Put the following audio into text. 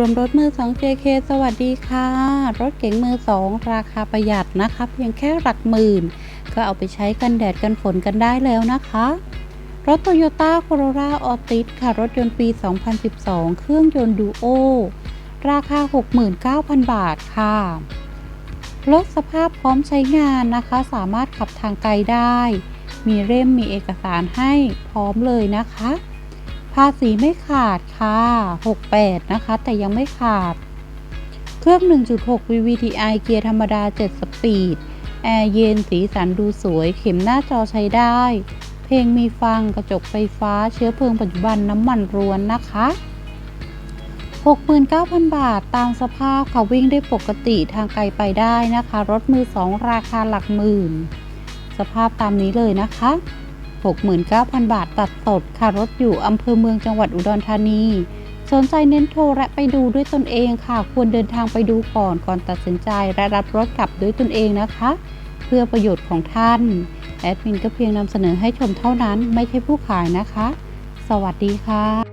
รวมรถมือ2 JK สวัสดีค่ะ รถเก๋งมือ2ราคาประหยัดนะคะ เพียงแค่หลักหมื่น ก็เอาไปใช้กันแดดกันฝนกันได้แล้วนะคะ รถ Toyota Corolla Altis ค่ะ รถยนต์ปี 2012 เครื่องยนต์ดูโอราคา 69,000 บาทค่ะ รถสภาพพร้อมใช้งานนะคะ สามารถขับทางไกลได้ มีเล่มมีเอกสารให้พร้อมเลยนะคะาษีไม่ขาดค่ะ 68 นะคะ แต่ยังไม่ขาด เครื่อง 1.6 VVTi เกียร์ธรรมดา 7 สปีด แอร์เย็นสีสันดูสวย เข็มหน้าจอใช้ได้ เพลงมีฟัง กระจกไฟฟ้า เชื้อเพลิงปัจจุบันน้ำมันรวนนะคะ 69,000 บาทตามสภาพค่ะวิ่งได้ปกติทางไกลไปได้นะคะ รถมือ 2 ราคาหลักหมื่น สภาพตามนี้เลยนะคะ 69,000 บาทตัดสดค่ะรถอยู่อำเภอเมืองจังหวัดอุดรธานี สนใจเน้นโทรและไปดูด้วยตนเองค่ะ ควรเดินทางไปดูก่อนก่อนตัดสินใจและรับรถกลับด้วยตนเองนะคะ เพื่อประโยชน์ของท่าน แอดมินก็เพียงนำเสนอให้ชมเท่านั้น ไม่ใช่ผู้ขายนะคะ สวัสดีค่ะ